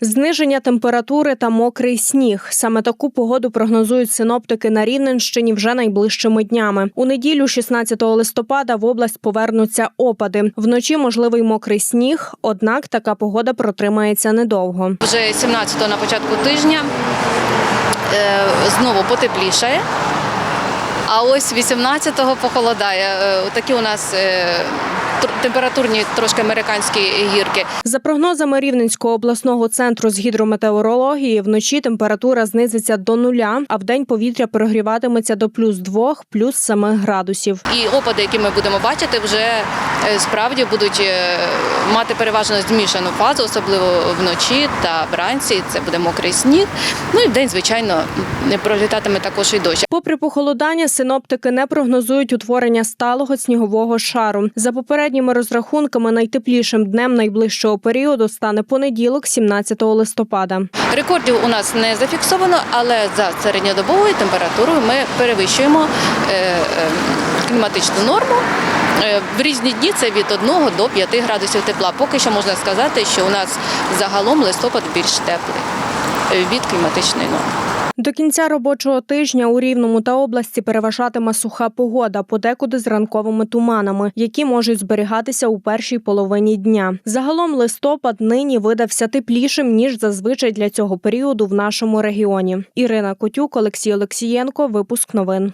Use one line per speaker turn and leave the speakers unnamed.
Зниження температури та мокрий сніг. Саме таку погоду прогнозують синоптики на Рівненщині вже найближчими днями. У неділю, 16 листопада, в область повернуться опади. Вночі можливий мокрий сніг, однак така погода протримається недовго.
Вже 17-го на початку тижня е, знову потеплішає. А ось 18-го похолодає. Е, Такі у нас е, температурні трошки американські гірки.
За прогнозами Рівненського обласного центру з гідрометеорології, вночі температура знизиться до нуля, а вдень повітря прогріватиметься до плюс 2, плюс 7 градусів.
І опади, які ми будемо бачити, вже е, справді будуть мати переважно змішану фазу, особливо вночі та вранці. Це буде мокрий сніг. Ну і вдень, звичайно, не пролітатиме також і дощ.
Попри похолодання, синоптики не прогнозують утворення сталого снігового шару. За попередніми розрахунками, найтеплішим днем найближчого періоду стане понеділок, 17 листопада.
Рекордів у нас не зафіксовано, але за середньодобовою температурою ми перевищуємо е, е, кліматичну норму. Е, В різні дні це від 1 до 5 градусів тепла. Поки що можна сказати, що у нас загалом листопад більш теплий від кліматичної норми.
До кінця робочого тижня у Рівному та області переважатиме суха погода, подекуди з ранковими туманами, які можуть зберігатися у першій половині дня. Загалом листопад нині видався теплішим ніж зазвичай для цього періоду в нашому регіоні. Ірина Котюк, Олексій Олексієнко. Випуск новин.